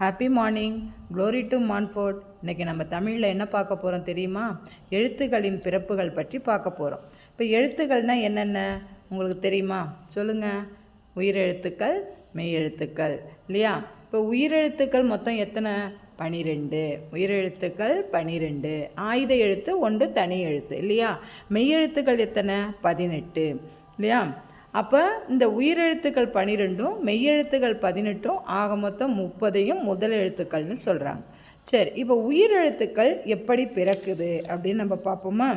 Happy morning glory to Montfort இன்றைக்கி நம்ம தமிழில் என்ன பார்க்க போகிறோம் தெரியுமா? எழுத்துக்களின் பிறப்புகள் பற்றி பார்க்க போகிறோம் இப்போ எழுத்துக்கள்னால் என்னென்ன? உங்களுக்கு தெரியுமா? சொல்லுங்கள் உயிரெழுத்துக்கள் மெய் எழுத்துக்கள் இல்லையா? இப்போ உயிரெழுத்துக்கள் மொத்தம் எத்தனை? பனிரெண்டு. உயிரெழுத்துக்கள் பனிரெண்டு. ஆயுத எழுத்து ஒன்று தனி எழுத்து. இல்லையா? மெய்யெழுத்துக்கள் எத்தனை? பதினெட்டு. இல்லையா? அப்போ இந்த உயிரெழுத்துக்கள் பன்னிரெண்டும் மெய்யெழுத்துக்கள் பதினெட்டும் ஆக மொத்தம் முப்பதையும் முதல் எழுத்துக்கள்னு சொல்கிறாங்க சரி இப்போ உயிரெழுத்துக்கள் எப்படி பிறக்குது அப்படின்னு நம்ம பார்ப்போமா?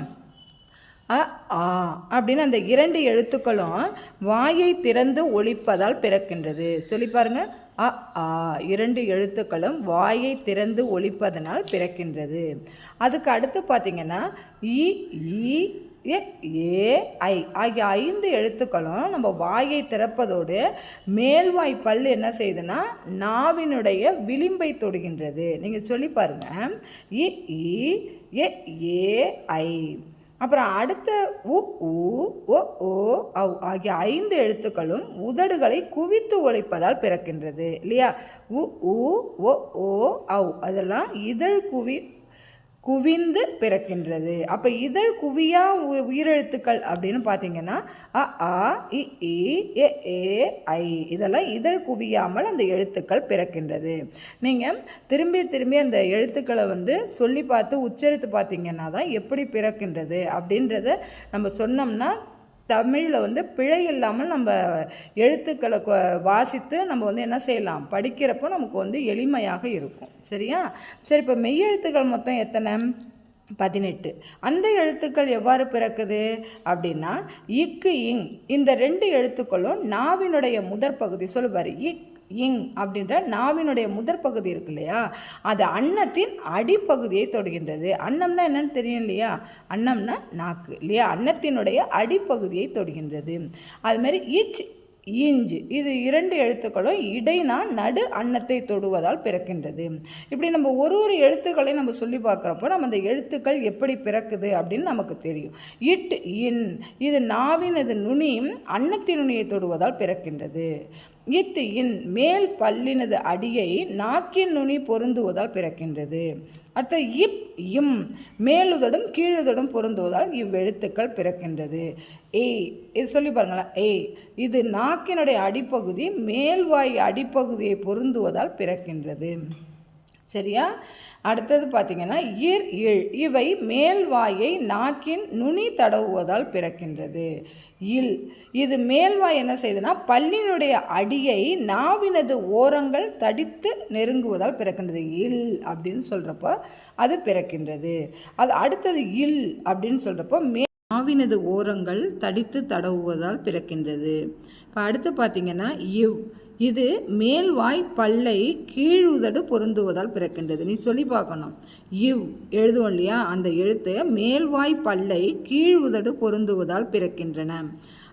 அ ஆ அப்படின்னு அந்த இரண்டு எழுத்துக்களும் வாயை திறந்து ஒழிப்பதால் பிறக்கின்றது. சொல்லி பாருங்க. அ ஆ இரண்டு எழுத்துக்களும் வாயை திறந்து ஒழிப்பதனால் பிறக்கின்றது. அதுக்கு அடுத்து பார்த்தீங்கன்னா இ ஏ ஐ ஆகிய ஐந்து எழுத்துக்களும் நம்ம வாயை திறப்பதோடு மேல்வாய் பல் என்ன செய்யுதுன்னா நாவினுடைய விளிம்பை தொடுகின்றது. நீங்கள் சொல்லி பாருங்கள் இ ஏ ஐ. அப்புறம் அடுத்த உ உ ஓ ஓ அவ் ஆகிய ஐந்து எழுத்துக்களும் உதடுகளை குவித்து ஒழிப்பதால் பிறக்கின்றது. இல்லையா? உ உ ஓ ஓ அவ் அதெல்லாம் இதழ் குவி குவிந்து பிறக்கின்றது. அப்போ இதழ் குவியா உ- உயிரெழுத்துக்கள் அப்படின்னு பார்த்தீங்கன்னா அ ஆ இ ஏ ஐ இதெல்லாம் இதழ் குவியாமல் அந்த எழுத்துக்கள் பிறக்கின்றது. நீங்கள் திரும்பி திரும்பி அந்த எழுத்துக்களை வந்து சொல்லி பார்த்து உச்சரித்து பார்த்தீங்கன்னா தான் எப்படி பிறக்கின்றது அப்படின்றத நம்ம சொன்னோம்னா தமிழில் வந்து பிழை இல்லாமல் நம்ம எழுத்துக்களை வாசித்து நம்ம வந்து என்ன செய்யலாம்? படிக்கிறப்போ நமக்கு வந்து எளிமையாக இருக்கும். சரியா? சரி இப்போ மெய்யெழுத்துக்கள் மொத்தம் எத்தனை? பதினெட்டு. அந்த எழுத்துக்கள் எவ்வாறு பிறக்குது? அப்படின்னா இக்கு இங். இந்த ரெண்டு எழுத்துக்களும் நாவினுடைய முதற் பகுதி சொல்லுவார் இக் இங் அப்படின்ற நாவினுடைய முதற் பகுதி இருக்கு இல்லையா? அது அன்னத்தின் அடிப்பகுதியை தொடுகின்றது. அன்னம்னா என்னன்னு தெரியும் இல்லையா? அன்னம்னா நாக்கு இல்லையா? அன்னத்தினுடைய அடிப்பகுதியை தொடுகின்றது. அதுமாரி இச் ஈஞ்சு இது இரண்டு எழுத்துக்களும் இடைனா நடு அன்னத்தை தொடுவதால் பிறக்கின்றது. இப்படி நம்ம ஒரு ஒரு எழுத்துக்களையும் நம்ம சொல்லி பார்க்குறப்போ நம்ம அந்த எழுத்துக்கள் எப்படி பிறக்குது அப்படின்னு நமக்கு தெரியும். இட் இன் இது நாவினது நுனி அன்னத்தின் நுனியை தொடுவதால் பிறக்கின்றது. இத்து மேல் பல்லினது அடியை நாக்கின் நுனி பொருந்துவதால் பிறக்கின்றது. அடுத்த இப் இம் மேலுதடும் கீழுதடும் பொருந்துவதால் இவ்வெழுத்துக்கள் பிறக்கின்றது. ஏய் இது சொல்லி பாருங்களேன். ஏய் இது நாக்கினுடைய அடிப்பகுதி மேல்வாய் அடிப்பகுதியை பொருந்துவதால் பிறக்கின்றது. சரியா? அடுத்தது பார்த்தீங்கன்னா ஈர் இழ் இவை மேல்வாயை நாக்கின் நுனி தடவுவதால் பிறக்கின்றது. இல். இது மேல்வாய் என்ன செய்யுதுன்னா பல்லினுடைய அடியை நாவினது ஓரங்கள் தடித்து நெருங்குவதால் பிறக்கின்றது. இல் அப்படின்னு சொல்கிறப்போ அது பிறக்கின்றது. அது அடுத்தது இல் அப்படின்னு சொல்கிறப்போ மே நாவினது ஓரங்கள் தடித்து தடவுவதால் பிறக்கின்றது. இப்போ அடுத்து பார்த்தீங்கன்னா இவ் இது மேல்வாய் பல்லை கீழுதடு பொருந்துவதால் பிறக்கின்றது. நீ சொல்லி பார்க்கணும். இவ் எழுதுவோம் இல்லையா? அந்த எழுத்து மேல்வாய் பல்லை கீழுதடு பொருந்துவதால் பிறக்கின்றன.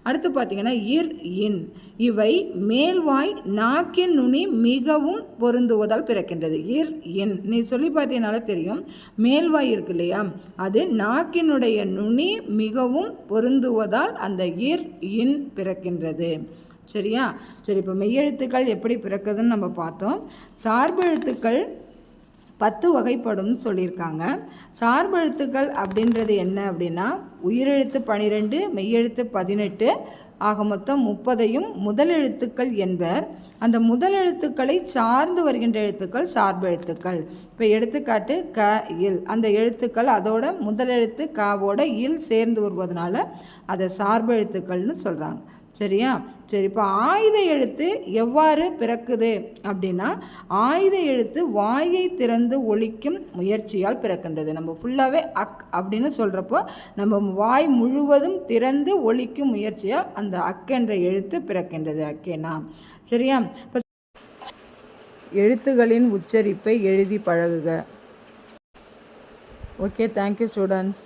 அடுத்து பார்த்தீங்கன்னா இர் இன். இவை மேல்வாய் நாக்கின் நுனி மிகவும் பொருந்துவதால் பிறக்கின்றது. இர் இன். நீ சொல்லி பார்த்தீங்கனால தெரியும். மேல்வாய் இருக்கு இல்லையா? அது நாக்கினுடைய நுனி மிகவும் பொருந்துவதால் அந்த இர் இன் பிறக்கின்றது. சரியா? சரி இப்போ மெய்யெழுத்துக்கள் எப்படி பிறக்குதுன்னு நம்ம பார்த்தோம். சார்பெழுத்துக்கள் பத்து வகைப்படும்னு சொல்லியிருக்காங்க. சார்பெழுத்துக்கள் அப்படின்றது என்ன அப்படின்னா உயிரெழுத்து பனிரெண்டு மெய்யெழுத்து பதினெட்டு ஆக மொத்தம் முப்பதையும் முதல் எழுத்துக்கள் என்பர். அந்த முதல் எழுத்துக்களை சார்ந்து வருகின்ற எழுத்துக்கள் சார்பெழுத்துக்கள் இப்போ எடுத்துக்காட்டு க இல். அந்த எழுத்துக்கள் அதோட முதல் எழுத்து காவோட இல் சேர்ந்து வருவதனால அதை சார்பெழுத்துக்கள்னு சொல்கிறாங்க சரியா? சரி இப்போ ஆயுத எழுத்து எவ்வாறு பிறக்குது? அப்படின்னா ஆயுத எழுத்து வாயை திறந்து ஒழிக்கும் முயற்சியால் பிறக்கின்றது. நம்ம ஃபுல்லாகவே அக் அப்படின்னு சொல்கிறப்போ நம்ம வாய் முழுவதும் திறந்து ஒழிக்கும் முயற்சியால் அந்த அக் என்ற எழுத்து பிறக்கின்றது அக்கேனா? சரியா? இப்போ எழுத்துகளின் உச்சரிப்பை எழுதி பழகுக. Okay thank you students